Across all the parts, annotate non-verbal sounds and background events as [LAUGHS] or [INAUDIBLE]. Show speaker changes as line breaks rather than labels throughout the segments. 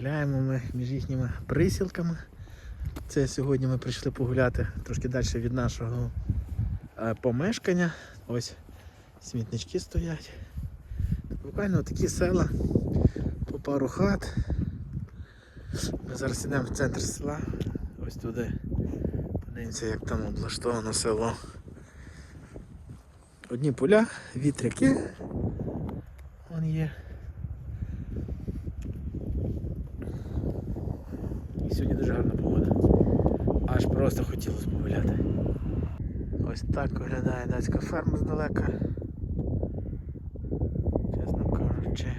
Гуляємо ми між їхніми присілками. Це сьогодні ми прийшли погуляти трошки далі від нашого е, помешкання. Ось смітнички стоять. Буквально такі села, по пару хат. Ми зараз йдемо в центр села, ось туди. Подивимося, як там облаштовано село. Одні поля, вітряки. Вон є. Сьогодні дуже гарна погода. Аж просто хотілося погуляти. Ось так виглядає датська ферма здалека. Чесно кажучи.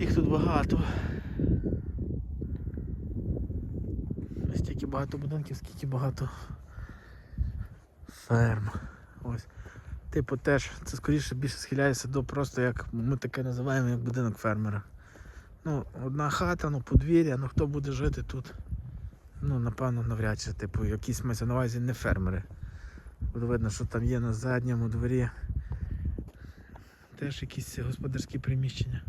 Їх тут багато. Стільки багато будинків, скільки багато ферм. Ось. Типу теж це скоріше більше схиляється до просто як ми таке називаємо як будинок фермера. Ну, одна хата, ну подвір'я, ну хто буде жити тут? Ну, напевно, навряд чи, типу, якісь мається на увазі не фермери. Буде видно, що там є на задньому дворі. Теж якісь господарські приміщення.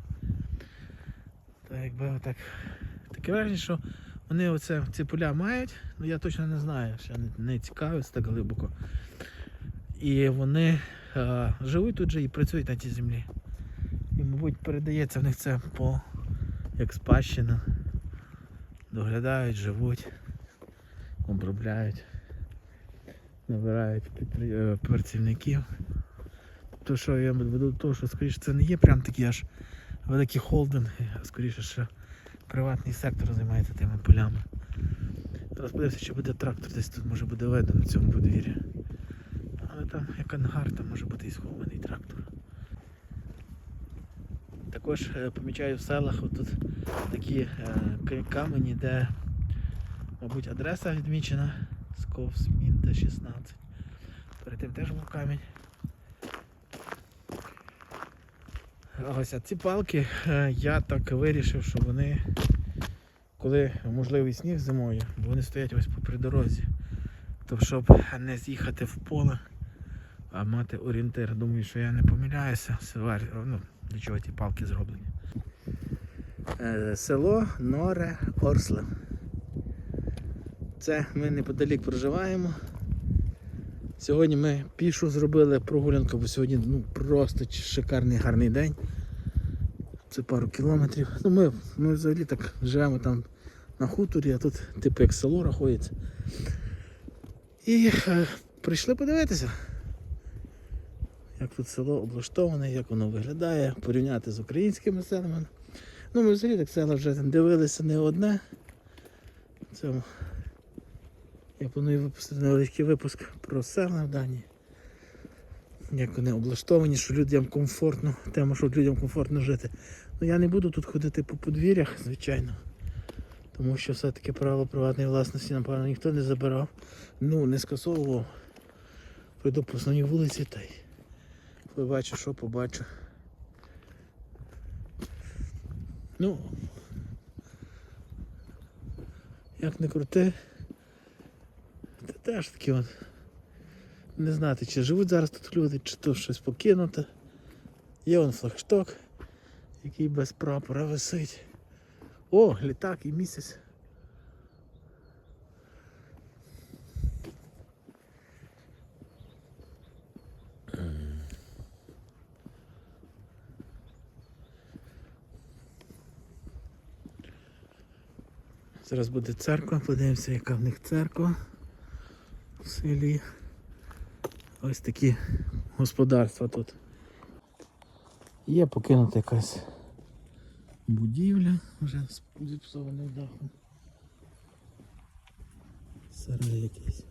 Так, якби отак. Таке враження, що вони оце, ці поля мають, ну я точно не знаю, ще не, не цікавився так глибоко. І вони е, живуть тут же і працюють на тій землі. І, мабуть, передається в них це по як спадщина. Доглядають, живуть, обробляють, набирають е, працівників. То що я веду до що скоріше це не є прям такі аж великі холдинги, а скоріше, що приватний сектор займається тими полями. Зараз подивимося, чи буде трактор десь тут може буде видно на цьому подвір'ї. Але там як ангар, там може бути і схований трактор. Також е, помічаю в селах отут такі е, камені, де, мабуть, адреса відмічена Сковс Мінта 16. Перед тим теж був камінь. Ось а ці палки е, я так вирішив, що вони, коли можливий сніг зимою, бо вони стоять ось попри дорозі. То щоб не з'їхати в поле, а мати орієнтир. Думаю, що я не помиляюся. Ну, для чого ті палки зроблені. Е, Село Норе Орсле. Це ми неподалік проживаємо. Сьогодні ми пішу зробили прогулянку, бо сьогодні ну, просто шикарний гарний день. Це пару кілометрів. Ну, ми, ми взагалі так живемо там на хуторі, а тут типу як село рахується. І е, прийшли подивитися, як тут село облаштоване, як воно виглядає, порівняти з українськими селами. Ну, ми взагалі так села вже дивилися не одне. Це я планую випустити невеличкий випуск про села в Данії. Як вони облаштовані, що людям комфортно, тема, що людям комфортно жити. Ну я не буду тут ходити по подвір'ях, звичайно. Тому що все-таки право приватної власності, напевно, ніхто не забирав. Ну, не скасовував. Пройду по основній вулиці та й побачу, що побачу. Ну, як не крути, це теж такі от. Не знати, чи живуть зараз тут люди, чи то щось покинуте. Є вон флагшток, який без прапора висить. О, літак і місяць. Зараз буде церква, подивимося, яка в них церква в селі. Ось такі господарства тут. Є покинута якась будівля вже з зіпсованим дахом. Сарай якийсь.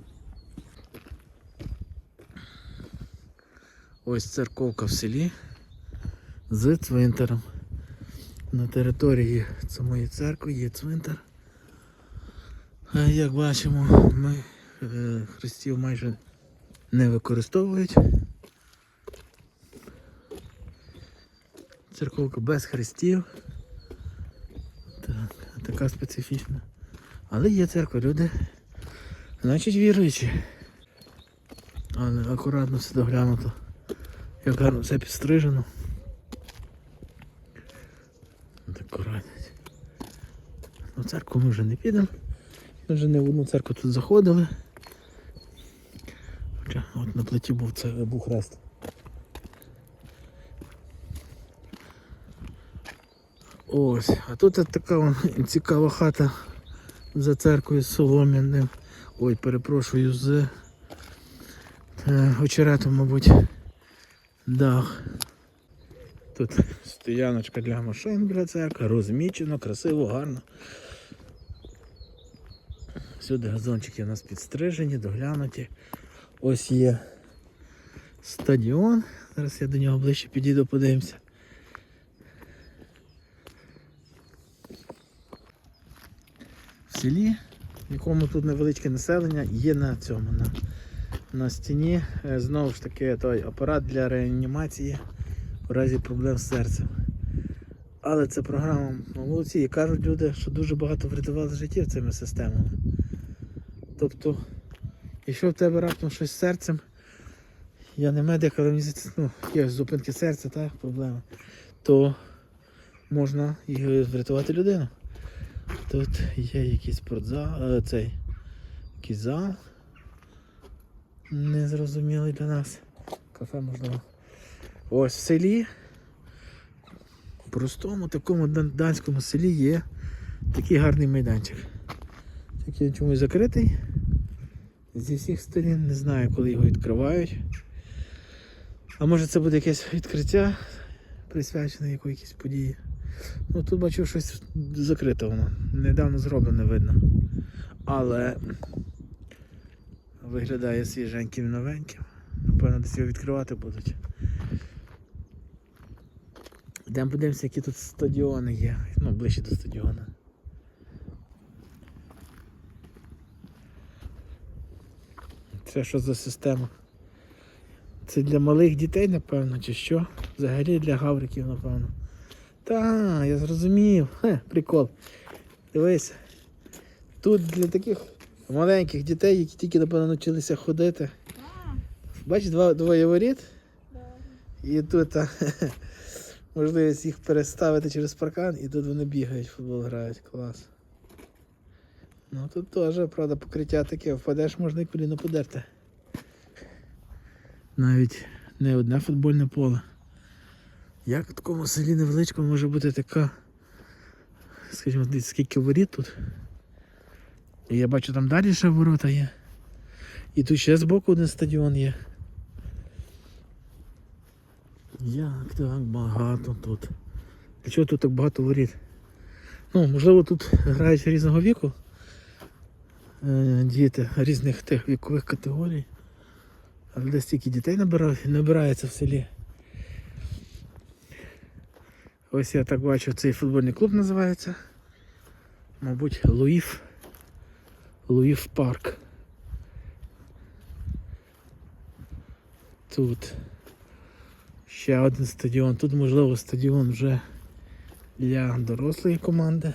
Ось церковка в селі з цвинтарем. На території самої церкви є цвинтар. А Як бачимо, ми е, хрестів майже не використовують. Церковка без хрестів. Так, така специфічна. Але є церква, люди. Значить віруючі. Але акуратно все доглянуто. Як гарно все підстрижено. Декорація. Ну, церкву ми вже не підемо. Ми вже не в одну церкву тут заходили. Хоча от на плиті був, це, був хрест. Ось, а тут така вон цікава хата за церквою солом'яним. Ой, перепрошую, з е, очеретом, мабуть. Дах. Тут стояночка для машин біля церкви, розмічено, красиво, гарно. Всюди газончики у нас підстрижені, доглянуті. Ось є стадіон. Зараз я до нього ближче підійду, подивимося. В селі, в якому тут невеличке населення, є на цьому, на, на стіні е, знову ж таки той апарат для реанімації в разі проблем з серцем. Але це програма молодці і кажуть люди, що дуже багато врятували життів цими системами. Тобто, якщо в тебе раптом щось з серцем, я не медик, але мені ну, є зупинки серця, так, проблема, то можна врятувати людину. Тут є якийсь спортзал, е, цей якийсь зал. Незрозумілий для нас. Кафе можливо. Ось в селі, в простому такому данському селі є такий гарний майданчик. Тільки він чомусь закритий. Зі всіх сторін, не знаю, коли його відкривають. А може це буде якесь відкриття, присвячене якоїсь події. Ну тут бачу щось закрите воно. Недавно зроблене видно. Але виглядає свіженьким новеньким. Напевно, десь його відкривати будуть. Йдемо подивимося, які тут стадіони є. Ну, ближче до стадіону. Це що за система? Це для малих дітей, напевно, чи що? Взагалі для гавриків, напевно. Та, я зрозумів. Хе, прикол. Дивись. Тут для таких маленьких дітей, які тільки, напевно, навчилися ходити. Бачиш, два, двоє воріт. І тут а, [LAUGHS] можливість їх переставити через паркан, і тут вони бігають, футбол грають. Клас. Ну тут теж, правда, покриття таке, впадеш, можна і коліно подерти. Навіть не одне футбольне поле. Як в такому селі невеличкому може бути така, скажімо, скільки воріт тут. І я бачу там далі ще ворота є. І тут ще збоку один стадіон є. Як так багато тут. Для чого тут так багато воріт? Ну, можливо, тут грають різного віку діти різних тих вікових категорій. Але десь стільки дітей набирається в селі. Ось я так бачу, цей футбольний клуб називається. Мабуть, Луїф. Луїф парк. Тут ще один стадіон. Тут можливо стадіон вже для дорослої команди.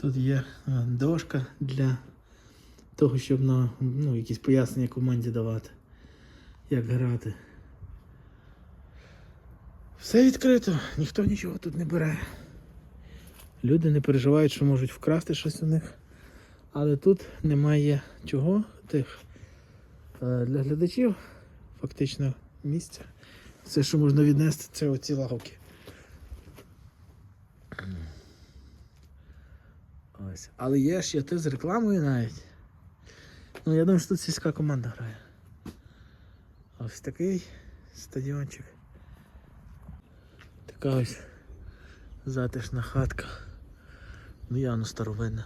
Тут є е, дошка для того, щоб на ну, якісь пояснення команді давати, як грати. Все відкрито, ніхто нічого тут не бере. Люди не переживають, що можуть вкрасти щось у них. Але тут немає чого тих е, для глядачів фактично місця. Все, що можна віднести, це оці лавки. Ось. Але є ще ти з рекламою навіть. Ну, я думаю, що тут сільська команда грає. Ось такий стадіончик. Така ось затишна хатка. Ну явно старовинна.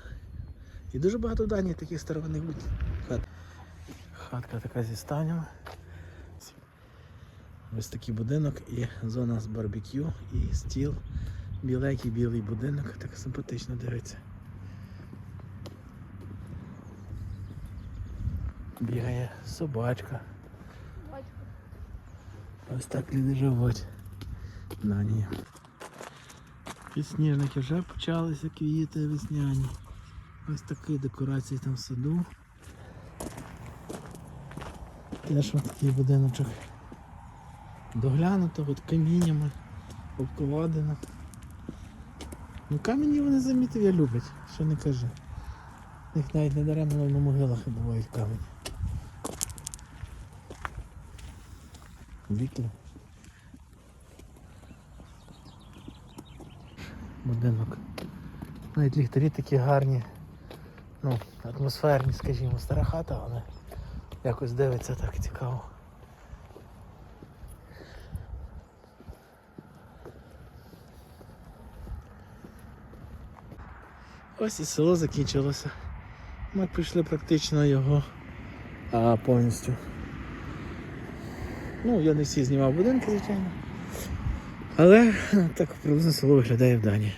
І дуже багато в Данії таких старовинних будь- хат. Хатка така зі станями. Ось такий будинок і зона з барбекю, і стіл. Біленький білий будинок, так симпатично дивиться. Бігає собачка. Ось так люди живуть. На ні. Підсніжники вже почалися квіти весняні. Ось такі декорації там в саду. Теж ось такий будиночок. Доглянуто, от каміннями, обкладено. Ну камені вони замітив, я люблять, що не кажи. У них навіть не даремно на могилах бувають камені. Вікна. Будинок. Навіть ліхтарі такі гарні. Ну, атмосферні, скажімо, стара хата, але якось дивиться так цікаво. Ось і село закінчилося. Ми прийшли практично його а, повністю. Ну, я не всі знімав будинки, звичайно. Але так приблизно село виглядає в Данії.